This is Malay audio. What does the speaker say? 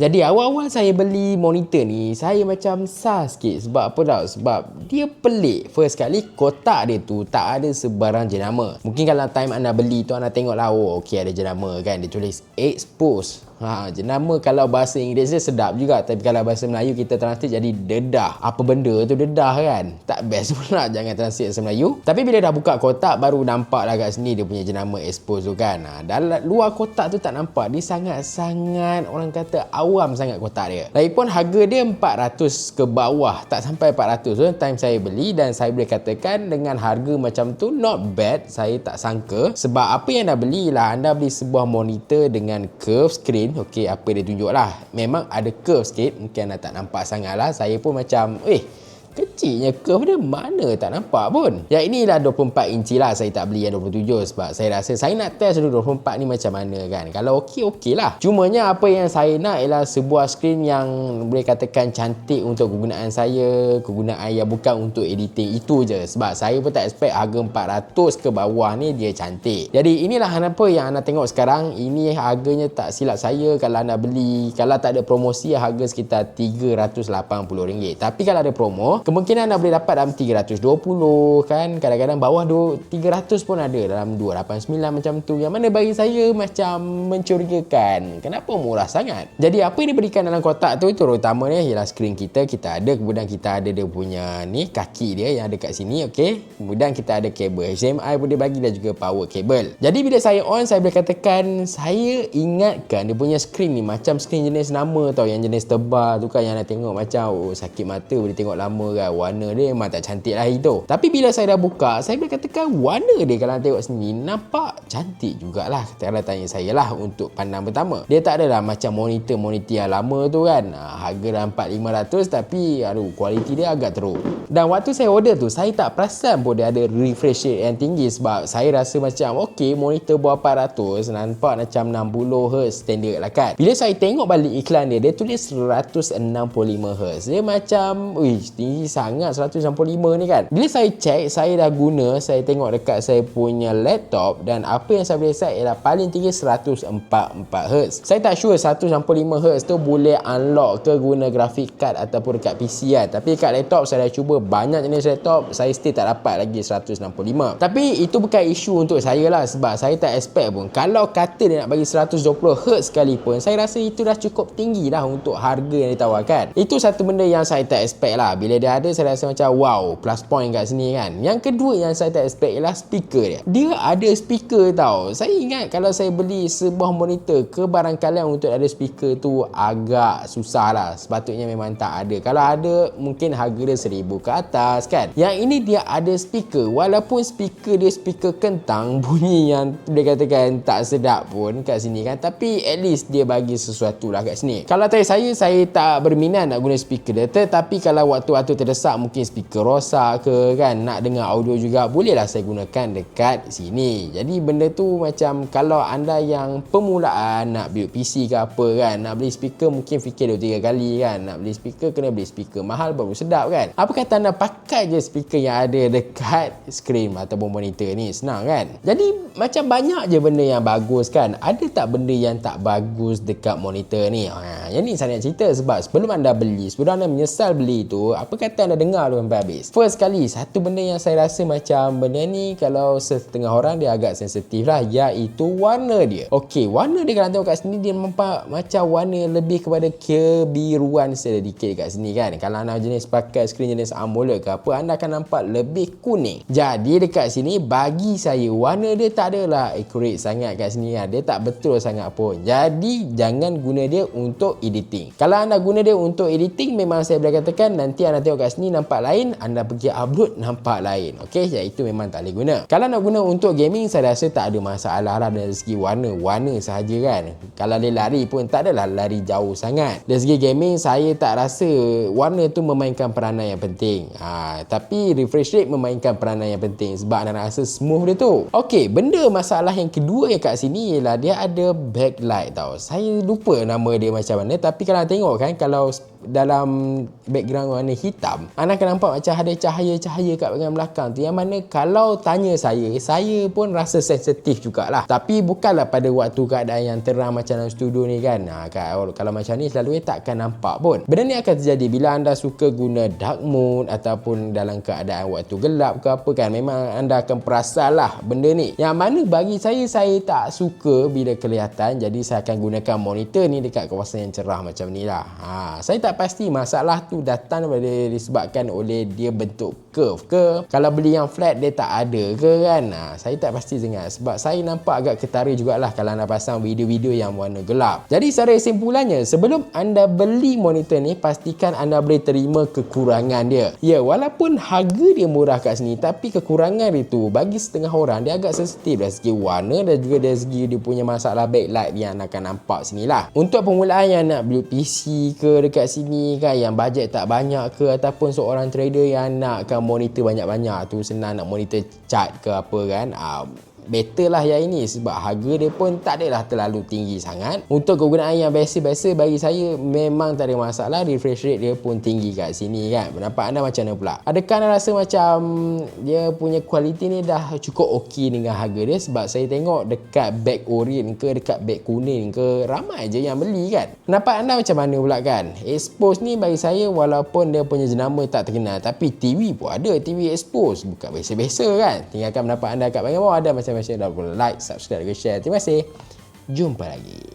Jadi awal-awal saya beli monitor ni, saya macam sah sikit. Sebab apa tau? Sebab dia pelik. First kali, kotak dia tu tak ada sebarang jenama. Mungkin kalau time anda beli tu, anda tengok lah, oh okey ada jenama kan. Dia tulis expose. Ha, jenama kalau bahasa Inggeris dia sedap juga tapi kalau bahasa Melayu kita translate jadi dedah. Apa benda tu dedah kan? Tak best pula jangan translate bahasa Melayu. Tapi bila dah buka kotak baru nampak lah kat sini dia punya jenama expose tu kan. Ha, dalam luar kotak tu tak nampak. Dia sangat-sangat orang kata awam sangat kotak dia. Lagipun harga dia 400 ke bawah. Tak sampai 400 tu time saya beli dan saya boleh katakan dengan harga macam tu not bad. Saya tak sangka sebab apa yang anda beli lah anda beli sebuah monitor dengan curve screen okey apa dia tunjuk lah memang ada curve sikit mungkin anda tak nampak sangat lah saya pun macam eh Kecilnya curve dia mana tak nampak pun. Yang inilah 24 inci lah. Saya tak beli yang 27 sebab saya rasa saya nak test dulu 24 ni macam mana kan. Kalau okey, okey lah. Cumanya apa yang saya nak ialah sebuah skrin yang boleh katakan cantik untuk kegunaan saya. Kegunaan yang bukan untuk editing. Itu je. Sebab saya pun tak expect harga 400 ke bawah ni dia cantik. Jadi inilah apa yang anda tengok sekarang. Ini harganya tak silap saya kalau anda beli. Kalau tak ada promosi harga sekitar RM380. Tapi kalau ada promo kemungkinan anda boleh dapat dalam 320 kan. Kadang-kadang bawah 300 pun ada dalam 289 macam tu. Yang mana bagi saya macam mencurigakan. Kenapa murah sangat? Jadi apa yang diberikan dalam kotak tu terutamanya ialah skrin kita. Kita ada kemudian kita ada dia punya ni kaki dia yang ada kat sini ok? Kemudian kita ada kabel HDMI pun dia bagi dan juga power cable jadi bila saya on saya boleh katakan saya ingatkan dia punya skrin ni macam skrin jenis nama tau. Yang jenis tebal tu kan yang nak tengok macam oh, sakit mata boleh tengok lama kan warna dia memang tak cantik lah itu tapi bila saya dah buka saya boleh katakan warna dia kalau tengok sini nampak cantik jugalah. Kalau tanya saya lah untuk pandang pertama. Dia tak adalah macam monitor-monitor yang lama tu kan. Ha, harga dah 4500 tapi aduh kualiti dia agak teruk. Dan waktu saya order tu saya tak perasan pun dia ada refresh rate yang tinggi sebab saya rasa macam ok monitor bawah 400 nampak macam 60Hz standard lah kan. Bila saya tengok balik iklan dia dia tulis 165Hz dia macam wih tinggi tinggi sangat 165 ni kan. Bila saya cek saya dah guna saya tengok dekat saya punya laptop dan apa yang saya boleh set ialah paling tinggi 144Hz saya tak sure 165Hz tu boleh unlock ke guna graphic card ataupun dekat PC kan. Tapi dekat laptop saya dah cuba banyak jenis laptop saya still tak dapat lagi 165 tapi itu bukan isu untuk saya lah sebab saya tak expect pun. Kalau kata dia nak bagi 120Hz sekalipun saya rasa itu dah cukup tinggi lah untuk harga yang ditawarkan itu satu benda yang saya tak expect lah. Bila dia ada saya rasa macam wow plus point kat sini kan. Yang kedua yang saya tak expect ialah speaker dia. Dia ada speaker tau. Saya ingat kalau saya beli sebuah monitor ke barang kalian untuk ada speaker tu agak susah lah. Sepatutnya memang tak ada. Kalau ada mungkin harga dia seribu ke atas kan. Yang ini dia ada speaker. Walaupun speaker dia speaker kentang bunyi yang dia katakan tak sedap pun kat sini kan. Tapi at least dia bagi sesuatu lah kat sini. Kalau tanya saya saya tak berminat nak guna speaker dia. Tetapi kalau waktu-waktu tu terdesak mungkin speaker rosak ke kan nak dengar audio juga bolehlah saya gunakan dekat sini. Jadi benda tu macam kalau anda yang permulaan nak build PC ke apa kan nak beli speaker mungkin fikir 2-3 kali kan nak beli speaker kena beli speaker mahal baru sedap kan. Apa kata anda pakai je speaker yang ada dekat screen ataupun monitor ni? Senang kan? Jadi macam banyak je benda yang bagus kan. Ada tak benda yang tak bagus dekat monitor ni? Ha, yang ni saya nak cerita sebab sebelum anda beli sebelum anda menyesal beli tu apa kata anda dengar dulu sampai habis. First kali satu benda yang saya rasa macam benda ni kalau setengah orang dia agak sensitif lah iaitu warna dia. Ok warna dia kalau tengok kat sini dia nampak macam warna lebih kepada kebiruan sedikit kat sini kan. Kalau anda jenis pakai skrin jenis AMOLED ke apa anda akan nampak lebih kuning. Jadi dekat sini bagi saya warna dia tak adalah accurate sangat kat sini kan. Dia tak betul sangat pun. Jadi jangan guna dia untuk editing. Kalau anda guna dia untuk editing memang saya boleh katakan nanti anda tengok kat sini nampak lain anda pergi upload nampak lain. Ok itu memang tak boleh guna. Kalau nak guna untuk gaming saya rasa tak ada masalah lah dari segi warna warna sahaja kan? Kalau dia lari pun tak adalah lari jauh sangat. Dari segi gaming saya tak rasa warna tu memainkan peranan yang penting. Ha, tapi refresh rate memainkan peranan yang penting sebab anda rasa smooth dia tu. Ok benda masalah yang kedua yang kat sini ialah dia ada backlight tau. Saya lupa nama dia macam mana tapi kalau tengok kan kalau dalam background warna hitam anda akan nampak macam ada cahaya-cahaya kat bahagian belakang tu. Yang mana kalau tanya saya saya pun rasa sensitif jugalah. Tapi bukanlah pada waktu keadaan yang terang macam dalam studio ni kan. Ha, kalau macam ni selalu takkan nampak pun. Benda ni akan terjadi bila anda suka guna dark mode ataupun dalam keadaan waktu gelap ke apa kan. Memang anda akan perasan lah benda ni. Yang mana bagi saya saya tak suka bila kelihatan. Jadi saya akan gunakan monitor ni dekat kawasan yang cerah macam ni lah. Ha, saya tak pasti masalah tu datang daripada disebabkan oleh dia bentuk curve ke. Kalau beli yang flat dia tak ada ke kan? Ha, saya tak pasti sangat. Sebab saya nampak agak ketarik jugalah kalau anda pasang video-video yang warna gelap. Jadi secara kesimpulannya sebelum anda beli monitor ni pastikan anda boleh terima kekurangan dia. Ya walaupun harga dia murah kat sini tapi kekurangan itu bagi setengah orang dia agak sensitif dari segi warna dan juga dari segi dia punya masalah backlight yang anda akan nampak sini lah untuk permulaan yang nak beli PC ke dekat sini kan yang bajet tak banyak ke ataupun seorang trader yang nakkan monitor banyak-banyak. Tu senang nak monitor cat ke apa kan. Uh, better lah yang ini sebab harga dia pun tak adalah terlalu tinggi sangat. Untuk kegunaan yang biasa-biasa bagi saya memang tak ada masalah. Refresh rate dia pun tinggi kat sini kan. Pendapat anda macam mana pula? Adakah anda rasa macam dia punya kualiti ni dah cukup ok dengan harga dia? Sebab saya tengok dekat bag orient ke dekat bag kuning ke ramai je yang beli kan. Pendapat anda macam mana pula kan? Expose ni bagi saya walaupun dia punya jenama tak terkenal tapi TV pun ada TV expose. Bukan biasa-biasa kan? Tinggalkan pendapat anda kat bahagian bawah. Ada macam macam dah boleh like, subscribe dan share. Terima kasih. Jumpa lagi.